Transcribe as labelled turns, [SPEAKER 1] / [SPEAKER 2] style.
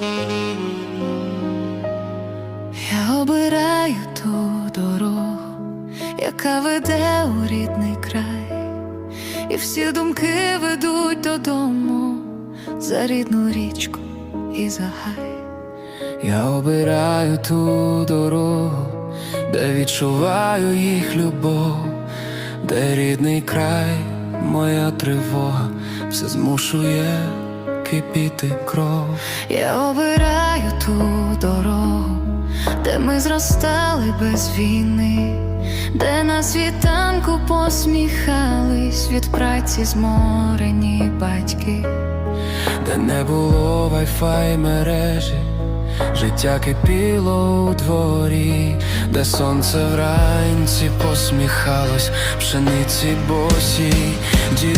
[SPEAKER 1] Я обираю ту дорогу, яка веде у рідний край, і всі думки ведуть додому за рідну річку і за гай.
[SPEAKER 2] Я обираю ту дорогу, де відчуваю їх любов, де рідний край, моя тривога, все змушує кипіти кров.
[SPEAKER 1] Я обираю ту дорогу, де ми зростали без війни, де на світанку посміхались від праці зморені батьки.
[SPEAKER 2] де не було вайфай мережі, життя кипіло у дворі, де сонце вранці посміхалось, пшениці дітворі.